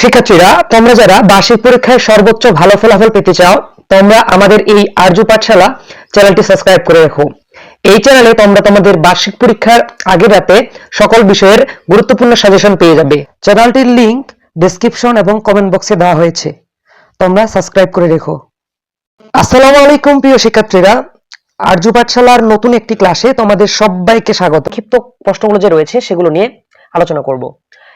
শিক্ষার্থীরা, তোমরা যারা বার্ষিক পরীক্ষায় সর্বোচ্চ ভালো ফলাফল পেতে চাও, তোমরা আমাদের এই আর্য পাঠশালা চ্যানেলটি সাবস্ক্রাইব করে রাখো। এই চ্যানেলে তোমরা তোমাদের বার্ষিক পরীক্ষার আগে রাতে সকল বিষয়ের গুরুত্বপূর্ণ সাজেশন পেয়ে যাবে। চ্যানেলটির লিংক ডেসক্রিপশন এবং কমেন্ট বক্সে দেওয়া হয়েছে। তোমরা সাবস্ক্রাইব করে রেখো। আসসালামু আলাইকুম, প্রিয় শিক্ষার্থীরা। আর্য পাঠশালার নতুন একটি ক্লাসে তোমাদের সবাইকে স্বাগত। ক্ষিপ্ত প্রশ্নগুলো যে রয়েছে সেগুলো নিয়ে আলোচনা করব।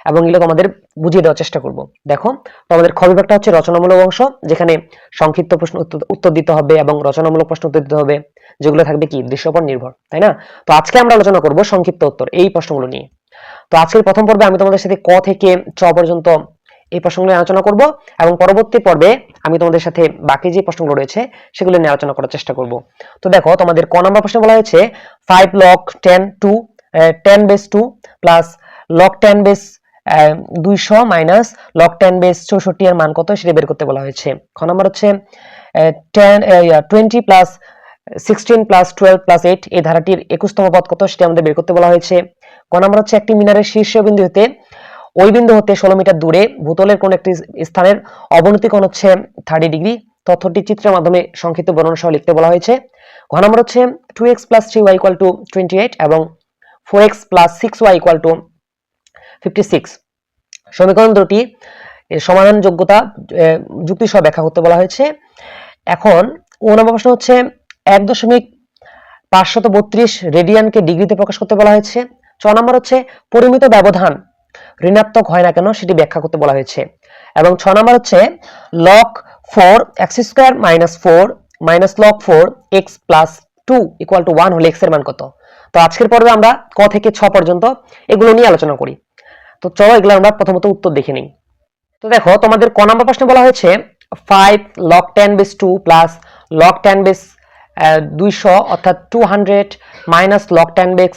এবং এগুলো তোমাদের বুঝিয়ে দেওয়ার চেষ্টা করব। দেখো তোমাদের খ বিভাগটা হচ্ছে রচনামূলক অংশ, যেখানে সংক্ষিপ্ত প্রশ্ন উত্তর- দিতে হবে এবং রচনামূলক প্রশ্ন উত্তর দিতে হবে, যেগুলো থাকবে কি? দৃশ্য উপর নির্ভর, তাই না? তো আজকে আমরা আলোচনা করব সংক্ষিপ্ত উত্তর, এই প্রশ্নগুলো নিয়ে। তো আজকের প্রথম পর্বে আমি তোমাদের সাথে ক থেকে চ পর্যন্ত এই প্রশ্নগুলো আলোচনা করব এবং পরবর্তী পর্বে আমি তোমাদের সাথে বাকি যে প্রশ্নগুলো রয়েছে সেগুলো নিয়ে আলোচনা করার চেষ্টা করব। তো দেখো, তোমাদের ক নম্বর প্রশ্নে বলা হয়েছে five log ten two ten base two plus log ten base দুইশো মাইনাস লক টেন বেস চৌষট্টি এর মান কত সেটা বের করতে বলা হয়েছে। খ নম্বর হচ্ছে ten twenty plus sixteen plus twelve plus eight এই ধারাটির একুশতম পদ কত সেটা আমাদের বের করতে বলা হয়েছে। ক নম্বর হচ্ছে, একটি মিনারের শীর্ষ বিন্দু হতে, ওই বিন্দু হতে ষোলো মিটার দূরে, ভূতলের কোন একটি স্থানের অবনতি কোণ হচ্ছে থার্টি ডিগ্রি তথ্যটি চিত্রের মাধ্যমে সংক্ষিপ্ত বর্ণনা সহ লিখতে বলা হয়েছে। ঘ নম্বর হচ্ছে two x plus three y equal to twenty eight এবং four x plus six y equal to fifty six সমীকরণ দুটি সমাধান যোগ্যতা যুক্তি সহ ব্যাখ্যা করতে বলা হয়েছে। এখন ও নম্বর প্রশ্ন হচ্ছে, এক দশমিক পাঁচশত বত্রিশ রেডিয়ানকে ডিগ্রিতে প্রকাশ করতে বলা হয়েছে। ছ নম্বর হচ্ছে, পরিমিত ব্যবধান ঋণাত্মক হয় না কেন সেটি ব্যাখ্যা করতে বলা হয়েছে। এবং ছ নম্বর হচ্ছে log four x square minus four minus log four x plus two equal to one হলে এক্সের মান কত? তো আজকের পর্বে আমরা ক থেকে ছ পর্যন্ত এগুলো নিয়ে আলোচনা করি। তো চলো এগুলো আমরা প্রথমত উত্তর দেখে নিই। তো দেখো, তোমাদের ক নম্বর প্রশ্নে বলা হয়েছে five log ten base two plus log ten base দুইশো, অর্থাৎ two hundred minus log ten base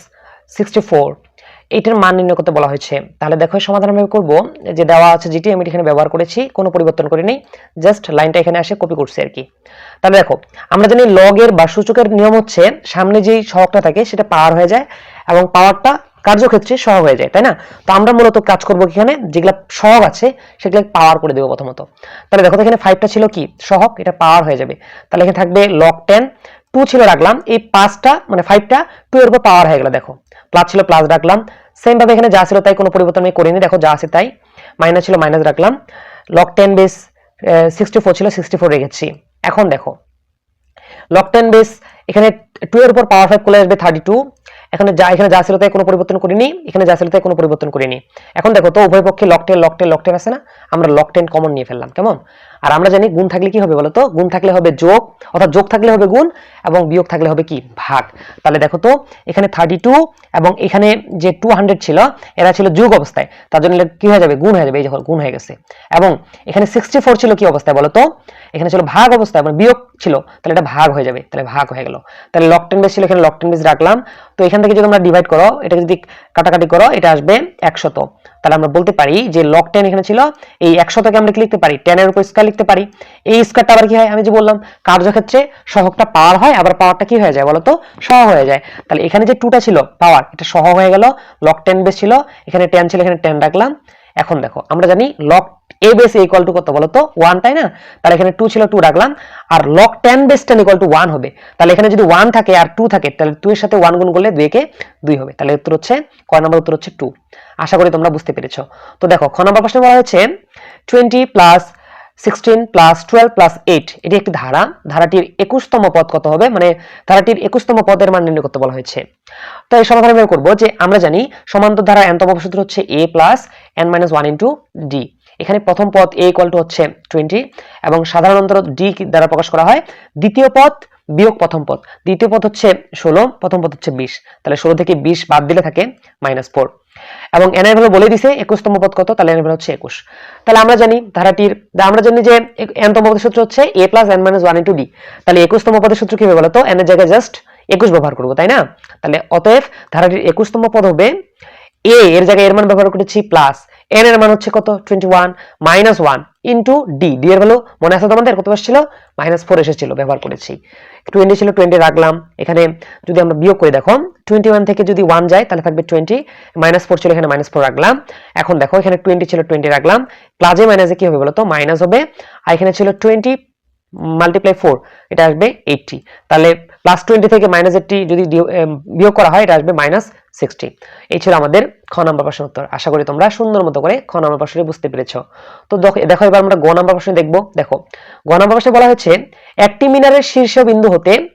sixty four এইটার মান নির্ণয় করতে বলা হয়েছে। তাহলে দেখো সমাধান আমি করব, যে দেওয়া আছে যেটি, আমি এখানে ব্যবহার করেছি, কোনো পরিবর্তন করিনি জাস্ট লাইনটা এখানে আসে কপি করছি আর কি। তাহলে দেখো, আমরা জানি লগের বা সূচকের নিয়ম হচ্ছে, সামনে যেই সহগটা থাকে, সেটা পাওয়ার হয়ে যায়, এবং পাওয়ারটা কার্যক্ষেত্রে সহগ হয়ে যায়, তাই না? তো আমরা মূলত কাজ করব এখানে? যেগুলো সহগ আছে সেগুলো পাওয়ার করে দেবো প্রথমত। তাহলে দেখো এখানে ফাইভটা ছিল কি? সহগ, এটা পাওয়ার হয়ে যাবে। তাহলে এখানে থাকবে লক টেন টু ছিল রাখলাম, এই পাঁচটা মানে ফাইভটা টু এর উপর পাওয়ার হয়ে গেল, দেখো। প্লাস ছিল প্লাস রাখলাম। সেম ভাবে এখানে যা ছিল তাই কোনো পরিবর্তন আমি করিনি, দেখো যা আছে তাই। মাইনাস ছিল মাইনাস রাখলাম। Log ten base sixty four ছিল সিক্সটি ফোর রেখেছি। এখন দেখো লক টেন বেস এখানে টু এর উপর পাওয়ার ফাইভ চলে আসবে থার্টি টু এখানে যা এখানে যা ছিল তাই কোনো পরিবর্তন করিনি, এখানে যা ছিল তাই কোনো পরিবর্তন করিনি। এখন দেখো তো উভয় পক্ষে log ten log ten log ten আছে না? আমরা লক টেন কমন নিয়ে ফেললাম, কেমন? আর আমরা জানি গুণ থাকলে কি হবে বলো তো? গুণ থাকলে হবে যোগ, অর্থাৎ যোগ থাকলে হবে গুণ এবং বিয়োগ থাকলে হবে কি? ভাগ। তাহলে দেখো তো, এখানে থার্টি টু এবং এখানে যে টু হান্ড্রেড ছিল, এরা ছিল যোগ অবস্থায়। তার জন্য কি হয়ে যাবে? গুণ হয়ে যাবে, এই যখন গুণ হয়ে গেছে। এবং এখানে সিক্সটি ফোর ছিল কি অবস্থায় বলো তো? এখানে ছিল ভাগ অবস্থায় মানে বিয়োগ ছিল, তাহলে এটা ভাগ হয়ে যাবে, তাহলে ভাগ হয়ে গেল। তাহলে লক টেন বেস ছিল, এখানে লক টেন বেস রাখলাম। তো এখান থেকে যদি আমরা ডিভাইড করো এটা যদি কাটাকাটি করো, এটা আসবে একশত। তাহলে আমরা বলতে পারি যে লক টেন এখানে ছিল, এই একশতকে আমরা কি লিখতে পারি? টেনের উপর স্কোয়ার লিখতে পারি। এই স্কোয়ারটা আবার কি হয়? আমি যে বললাম, কার্যক্ষেত্রে সহকটা পাওয়ার হয়, আবার পাওয়ারটা কি হয়ে যায় বলতো? সহ হয়ে যায়। তাহলে এখানে যে টুটা ছিল পাওয়ার এটা সহ হয়ে গেল লক টেন বেশ ছিল, এখানে টেন ছিল, এখানে টেন রাখলাম। এখন দেখো, আমরা জানি log a base equal to কত বলতো? ওয়ান তাই না? তাহলে এখানে টু ছিল টু রাখলাম। আর log ten base ten equal to one হবে। তাহলে এখানে যদি ওয়ান থাকে আর টু থাকে, তাহলে টু এর সাথে ওয়ান গুণ করলে দুই কে দুই হবে। তাহলে উত্তর হচ্ছে কয় নম্বর উত্তর হচ্ছে টু আশা করি তোমরা বুঝতে পেরেছ। তো দেখো, খ নম্বর প্রশ্নে বলা হয়েছে twenty plus sixteen plus twelve plus eight এটি একটি ধারা। ধারাটির একুশতম পদ কত হবে? মানে ধারাটির একুশতম পদের মান নির্ণয় করতে বলা হয়েছে। তো এই সমাধান আমি করব যে আমরা জানি, সমান্তর ধারা এনতম সূত্র হচ্ছে a plus n minus one into d এখানে প্রথম পদ এ ইকুয়াল টু হচ্ছে টোয়েন্টি এবং সাধারণ অন্তর ডি দ্বারা প্রকাশ করা হয়? দ্বিতীয় পদ বিয়োগ প্রথম পদ। দ্বিতীয় পদ হচ্ছে ষোলো, প্রথম পদ হচ্ছে বিশ। তাহলে ষোলো থেকে বিশ বাদ দিলে থাকে মাইনাস ফোর এবং এন এর ভ্যালু বলে দিছে একুশতম পদ কত? তাহলে এন এর ভ্যালু হচ্ছে একুশ। তাহলে আমরা জানি ধারাটির, আমরা জানি যে এনতম পদের সূত্র হচ্ছে a plus n minus one into d তাহলে একুশতম পদের সূত্র কি হবে বলতো এর জায়গায় জাস্ট একুশ ব্যবহার করব, তাই না? তাহলে অতএব ধারাটির একুশতম পদ হবে এ এর জায়গায় এর মান ব্যবহার করেছি প্লাস এন এর মান হচ্ছে কত? Twenty one minus one into d d এর ভ্যালু মনে আছে তোমাদের? কত এসেছিল মাইনাস ফোর এসেছিল, ব্যবহার করেছি। টোয়েন্টি ছিল টোয়েন্টি রাখলাম। এখানে যদি আমরা বিয়োগ করে, দেখো টোয়েন্টি ওয়ান থেকে যদি ওয়ান যায়, তাহলে থাকবে টোয়েন্টি মাইনাস ফোর ছিল, এখানে মাইনাস ফোর রাখলাম। এখন দেখো, এখানে টোয়েন্টি ছিল টোয়েন্টি রাখলাম। প্লাজে মাইনাসে কি হবে বলতো? মাইনাস হবে। আর এখানে ছিল টোয়েন্টি মাল্টিপ্লাই ফোর এটা আসবে এইটটি তাহলে প্লাস টোয়েন্টি থেকে মাইনাস এইটটি যদি বিয়োগ করা হয়, এটা আসবে মাইনাস সিক্সটি এই ছিল আমাদের খ নাম্বার প্রশ্নের উত্তর। আশা করি তোমরা সুন্দর মতো করে খ নাম্বার প্রশ্নে বুঝতে পেরেছ। তো দেখো- এবার আমরা গ নাম্বার প্রশ্নে দেখব। দেখো, গ নাম্বার প্রশ্নে বলা হয়েছে, একটি মিনারের শীর্ষ বিন্দু হতে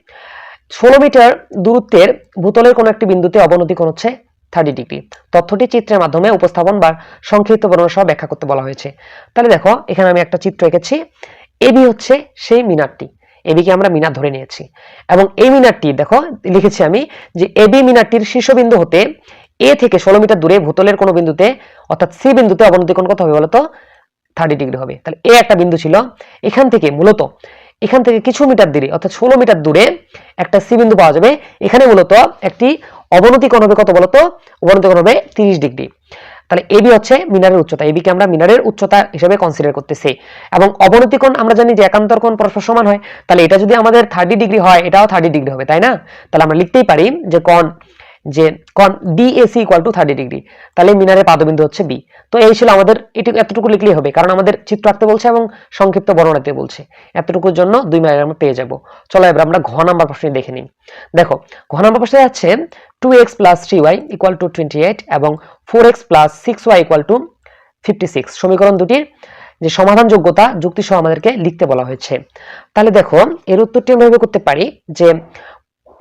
ষোলো মিটার দূরত্বের ভূতলের কোনো একটি বিন্দুতে অবনতি কোণ হচ্ছে থার্টি ডিগ্রি। তথ্যটি চিত্রের মাধ্যমে উপস্থাপন বা সংক্ষিপ্ত বর্ণনা সহ ব্যাখ্যা করতে বলা হয়েছে। তাহলে দেখো, এখানে আমি একটা চিত্র এঁকেছি। এবি হচ্ছে সেই মিনারটি। এবিকে আমরা মিনার ধরে নিয়েছি। এবং এই মিনারটি দেখো, লিখেছি আমি যে এবি মিনারটির শীর্ষবিন্দু হতে এ থেকে ষোলো মিটার দূরে ভূতলের কোনো বিন্দুতে, অর্থাৎ সি বিন্দুতে অবনতি কোণ কত হবে বলতো? থার্টি ডিগ্রি হবে। তাহলে এ একটা বিন্দু ছিল। এখান থেকে মূলত, এখান থেকে কিছু মিটার দূরে, অর্থাৎ ষোলো মিটার দূরে একটা সি বিন্দু পাওয়া যাবে। এখানে মূলত একটি অবনতি কোণ হবে কত বলতো? অবনতি কোণ হবে তিরিশ ডিগ্রি তাহলে এবি হচ্ছে মিনারের উচ্চতা এবিকে আমরা মিনারের উচ্চতা হিসেবে কনসিডার করতেছি। এবং অবনতি কোণ আমরা জানি যে একান্তর কোণ পরস্পর সমান হয়, তাহলে এটা যদি আমাদের থার্টি ডিগ্রি হয়, এটাও থার্টি ডিগ্রি হবে, তাই না? তাহলে আমরা লিখতেই পারি যে কোণ যে DAC equal to thirty degree তাহলে মিনারের পাদবিন্দু হচ্ছে বি তো এই ছিল আমাদের, এটি, এতটুকু লিখলেই হবে, কারণ আমাদের চিত্র আঁকতে বলছে এবং সংক্ষিপ্ত বর্ণনা দিতে বলছে। এতটুকুর জন্য দুই মিনিট আমরা পেয়ে যাব। চলো এবার আমরা ঘ নাম্বার প্রশ্নে দেখে নিই। দেখো, ঘ নাম্বার প্রশ্নে যাচ্ছে two x plus three y equal to twenty eight এবং four x plus six y equal to fifty six সমীকরণ দুটির যে সমাধান যোগ্যতা যুক্তি সহ আমাদেরকে লিখতে বলা হয়েছে। তাহলে দেখো, এর উত্তরটি আমরা করতে পারি যে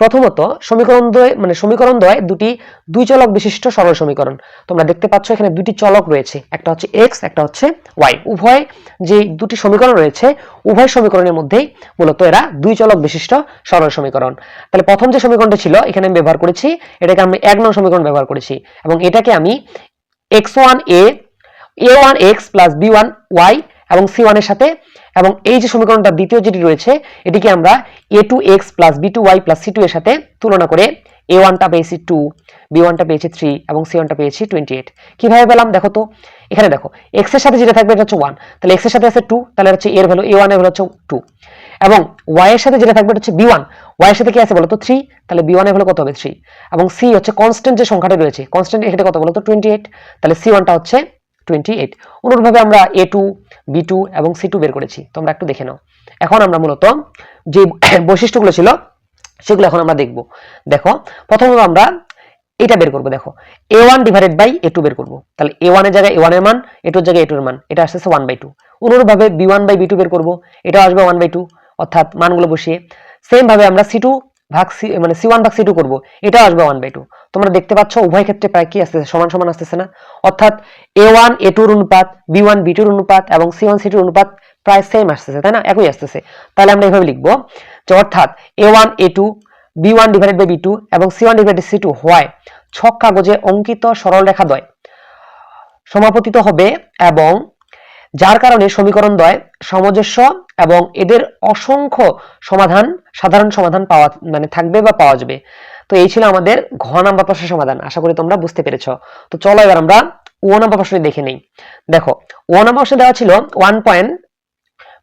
প্রথমত, সমীকরণ দ্বয় মানে সমীকরণ দ্বয় দুটি দুই চলক বিশিষ্ট সরল সমীকরণ। তোমরা দেখতে পাচ্ছ এখানে দুটি চলক রয়েছে, একটা হচ্ছে এক্স একটা হচ্ছে ওয়াই উভয় যে দুটি সমীকরণ রয়েছে, উভয় সমীকরণের মধ্যেই মূলত এরা দুই চলক বিশিষ্ট সরল সমীকরণ। তাহলে প্রথম যে সমীকরণটা ছিল, এখানে আমি ব্যবহার করেছি, এটাকে আমি এক নং সমীকরণ ব্যবহার করেছি এবং এটাকে আমি x one a a one x plus b one y এবং সি ওয়ানের সাথে এবং এই যে সমীকরণটা দ্বিতীয় যেটি রয়েছে, এটিকে আমরা a two x plus b two y plus c two এর সাথে তুলনা করে এ ওয়ানটা পেয়েছি টু বি ওয়ানটা পেয়েছি থ্রি এবং সি ওয়ানটা পেয়েছি টোয়েন্টি এইট কীভাবে পেলাম দেখো তো? এখানে দেখো এক্সের সাথে যেটা থাকবে এটা হচ্ছে ওয়ান তাহলে এক্সের সাথে আছে টু তাহলে হচ্ছে এর ভ্যালু এ ওয়ানের ভ্যালু হচ্ছে টু এবং ওয়াই এর সাথে যেটা থাকবে এটা হচ্ছে বি ওয়ান ওয়াই এর সাথে কি আছে বলো তো থ্রি তাহলে বি ওয়ানের ভ্যালু কত হবে? থ্রি এবং সি হচ্ছে কনস্ট্যান্ট যে সংখ্যাটা রয়েছে কনস্ট্যান্ট এখানে কত বলো তো টোয়েন্টি এইট তাহলে সি ওয়ানটা হচ্ছে টোয়েন্টি এইট অনুরূপভাবে আমরা এ টু বি টু এবং সি টু বের করেছি। তোমরা একটু দেখে নাও। এখন আমরা মূলত যে বৈশিষ্ট্যগুলো ছিল, সেগুলো এখন আমরা দেখব। দেখো, প্রথমত আমরা এটা বের করব, দেখো। A one divided by a two বের করব। তাহলে এ ওয়ানের জায়গায় এ ওয়ানের মান এ টুর জায়গায় এ টুর মান। এটা আসতেছে ওয়ান বাই টু অনুরূপভাবে b one by b two বের করব। এটাও আসবে ওয়ান বাই টু অর্থাৎ মানগুলো বসিয়ে সেম ভাবে আমরা সি টু ভাগ সি মানে সি ওয়ান ভাগ সি টু করব। এটাও আসবে ওয়ান বাই টু তোমরা দেখতে পাচ্ছ, উভয় ক্ষেত্রে প্রায় কি আসতেছে? সমান সমান আসতেছে না। অর্থাৎ এ ওয়ান এ টুর অনুপাত বি ওয়ান বি টুর অনুপাত, এবং সি ওয়ান সি টুর অনুপাত প্রায় সেম আসতেছে, তাই না? একই আসতেছে। তাহলে আমরা এইভাবে লিখব যে অর্থাৎ a one a two b one divided by b two এবং c one divided c two হয় ছক কাগজে অঙ্কিত সরল রেখা দ্বয়। সমাপতিত হবে এবং যার কারণে সমীকরণ দ্বয় সামঞ্জস্য এবং এদের অসংখ্য সমাধান, সাধারণ সমাধান পাওয়া মানে থাকবে বা পাওয়া যাবে। তো এই ছিল আমাদের ঘ নাম্বার প্রশ্নের সমাধান। আশা করি তোমরা বুঝতে পেরেছ। তো চলো এবার আমরা ও নাম্বার প্রশ্নটি দেখে নেই। দেখো ও নাম্বার প্রশ্নে দেওয়া ছিল ওয়ান পয়েন্ট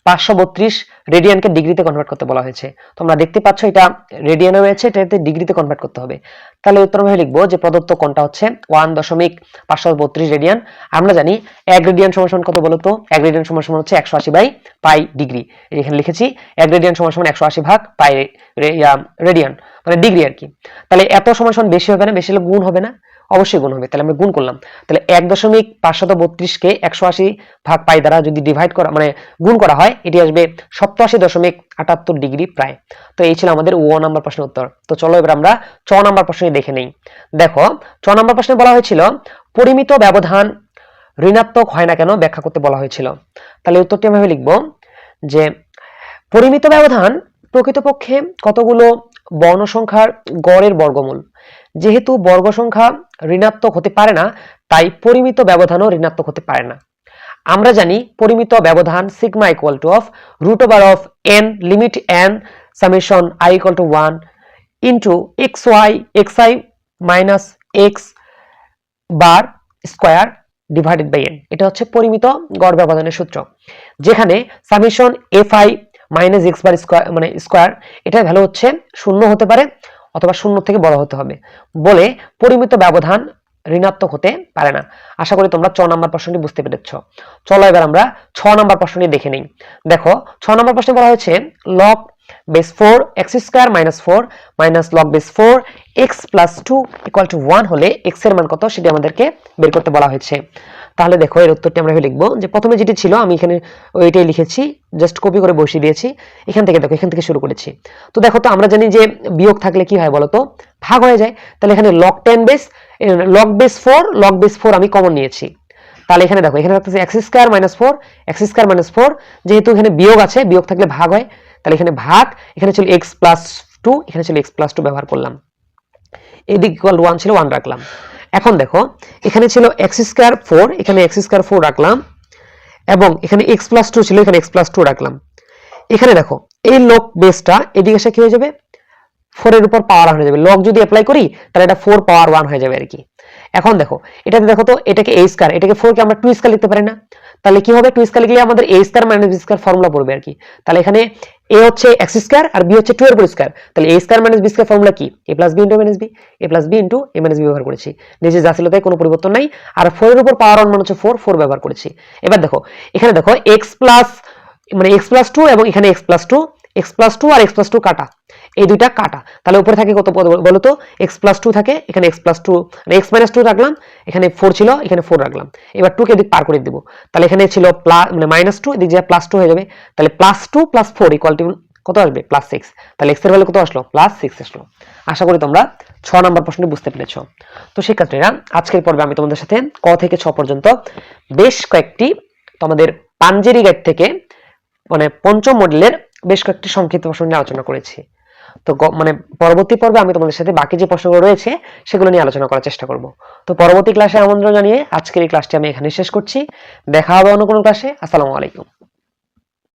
পাঁচশো বত্রিশ রেডিয়ানকে ডিগ্রিতে কনভার্ট করতে বলা হয়েছে। তোমরা দেখতে পাচ্ছ এটা রেডিয়ানে রয়েছে, এটাতে ডিগ্রিতে কনভার্ট করতে হবে। তাহলে উত্তর ভাবে লিখব যে প্রদত্ত কোণটা হচ্ছে ওয়ান দশমিক পাঁচশো বত্রিশ রেডিয়ান আমরা জানি এক রেডিয়ান সমান কত বলতো? এক রেডিয়ান সমান সমান হচ্ছে একশো আশি বাই পাই ডিগ্রি। এখানে লিখেছি, এক রেডিয়ান সমান সমান একশো আশি ভাগ পাই রেডিয়ান মানে ডিগ্রি আর কি। তাহলে এত সমান সমান বেশি হবে না, বেশি হলে গুণ হবে না। অবশ্যই গুণ হবে। তাহলে আমরা গুণ করলাম। তাহলে এক দশমিক পাঁচশত বত্রিশকে একশো আশি ভাগ পাই দ্বারা যদি ডিভাইড করা মানে গুণ করা হয়, এটি আসবে সপ্তাশি দশমিক আটাত্তর ডিগ্রি প্রায়। তো এই ছিল আমাদের ও নাম্বার প্রশ্নের উত্তর। তো চলো এবার আমরা চ নাম্বার প্রশ্নে দেখে নেই। দেখো, চ নাম্বার প্রশ্নে বলা হয়েছিল, পরিমিত ব্যবধান ঋণাত্মক হয় না কেন ব্যাখ্যা করতে বলা হয়েছিল। তাহলে উত্তরটি আমি লিখব যে, পরিমিত ব্যবধান প্রকৃতপক্ষে কতগুলো বর্ণ সংখ্যার গড়ের বর্গমূল? যেহেতু বর্গ সংখ্যা ঋণাত্মক হতে পারে না, তাই পরিমিত ব্যবধানও ঋণাত্মক হতে পারে না। আমরা জানি পরিমিত ব্যবধান sigma equal to of root over of n limit n summation i equal to one into x y x i minus x bar square divided by n এটা হচ্ছে পরিমিত গড় ব্যবধানের সূত্র। যেখানে summation f i minus x bar square মানে square এটার value হচ্ছে শূন্য হতে পারে অথবা শূন্য থেকে বড় হতে হবে। বলে পরিমিত ব্যবধান ঋণাত্মক হতে পারে না। আশা করি তোমরা ছ নম্বর প্রশ্নটি বুঝতে পেরেছ। চলো এবার আমরা ছ নম্বর প্রশ্নটি দেখে নিই। দেখো, ছ নম্বর প্রশ্নে বলা হয়েছে log base four x square minus four minus log base four x plus two equal to one হলে এক্সের মান কত সেটি আমাদেরকে বের করতে বলা হয়েছে। তাহলে দেখো, এর উত্তরটি আমরা লিখব যে প্রথমে যেটি ছিল, আমি এখানে ওইটাই লিখেছি জাস্ট কপি করে বসিয়ে দিয়েছি। এখান থেকে দেখো, এখান থেকে শুরু করেছি। তো দেখো, তো আমরা জানি যে বিয়োগ থাকলে কি হয় বলতো? ভাগ হয়ে যায়। তাহলে এখানে log ten base log base four log base four আমি কমন নিয়েছি। তাহলে এখানে দেখো, এখানে থাকতেছে x square minus four x square minus four যেহেতু এখানে বিয়োগ আছে, বিয়োগ থাকলে ভাগ হয়, তাহলে এখানে ভাগ, এখানে ছিল এক্স প্লাস টু এখানে ছিল এক্স প্লাস টু ব্যবহার করলাম। এদিক ইকুয়াল ওয়ান ছিল ওয়ান রাখলাম। এখন দেখো, এখানে ছিল এক্স স্কোয়ার ফোর এখানে এক্স স্কোয়ার ফোর রাখলাম, এবং এখানে এক্স প্লাস টু ছিল, এখানে এক্স প্লাস টু রাখলাম। এখানে দেখো, এই লক বেসটা এদিকে এসে কি হয়ে যাবে? ফোর এর উপর পাওয়ার হয়ে যাবে। লগ যদি অ্যাপ্লাই করি, তাহলে এটা ফোর পাওয়ার ওয়ান হয়ে যাবে আর কি। এখন দেখো, এটাতে দেখো তো, এটাকে এ স্কয়ার এটাকে ফোর কে আমরা টু স্কয়ার লিখতে পারি না। তাহলে কি হবে? টু স্কয়ার লিখলে আমাদের a square minus b square formula পড়বে আর কি। তাহলে এখানে এ হচ্ছে এক্স স্কয়ার আর বি হচ্ছে টু এর উপর স্কয়ার তাহলে a square minus b square formula কি? A plus b into minus b a plus ব্যবহার করেছি। নিচে যা ছিল তাই কোনো পরিবর্তন নাই। আর ফোর এর উপর পাওয়ার 1 মানে হচ্ছে ফোর ফোর ব্যবহার করেছি। এবার দেখো, এখানে দেখো প্লাস মানে প্লাস টু এবং এখানে টু এক্স প্লাস টু আর এক্স প্লাস টু কাটা। এই দুইটা কাটা। তাহলে উপরে থাকে কত পদ বলো তো এক্স প্লাস টু থাকে, এখানে এক্স প্লাস টু মানে এক্স মাইনাস টু রাখলাম, এখানে ফোর ছিল, এখানে ফোর রাখলাম। এবার টুকে এদিক পার করে দিব। তাহলে এখানে ছিল প্লাস মানে মাইনাস টু এদিক যা প্লাস টু হয়ে যাবে। তাহলে plus two plus four equal to কত আসবে? প্লাস সিক্স তাহলে এক্সের ভ্যালু কত আসলো? প্লাস সিক্স আসলো। আশা করি তোমরা ছ নম্বর প্রশ্নটি বুঝতে পেরেছ। তো শিক্ষার্থীরা, আজকের পর্বে আমি তোমাদের সাথে ক থেকে ছ পর্যন্ত বেশ কয়েকটি তোমাদের পাঞ্জেরি গাইড থেকে মানে পঞ্চম মডেলের বেশ কয়েকটি সংক্ষিপ্ত প্রশ্ন নিয়ে আলোচনা করেছি। তো মানে পরবর্তী পর্বে আমি তোমাদের সাথে বাকি যে প্রশ্নগুলো রয়েছে, সেগুলো নিয়ে আলোচনা করার চেষ্টা করব। তো পরবর্তী ক্লাসে আমন্ত্রণ জানিয়ে আজকের এই ক্লাসটি আমি এখানে শেষ করছি। দেখা হবে অন্য কোনো ক্লাসে আসসালামু আলাইকুম।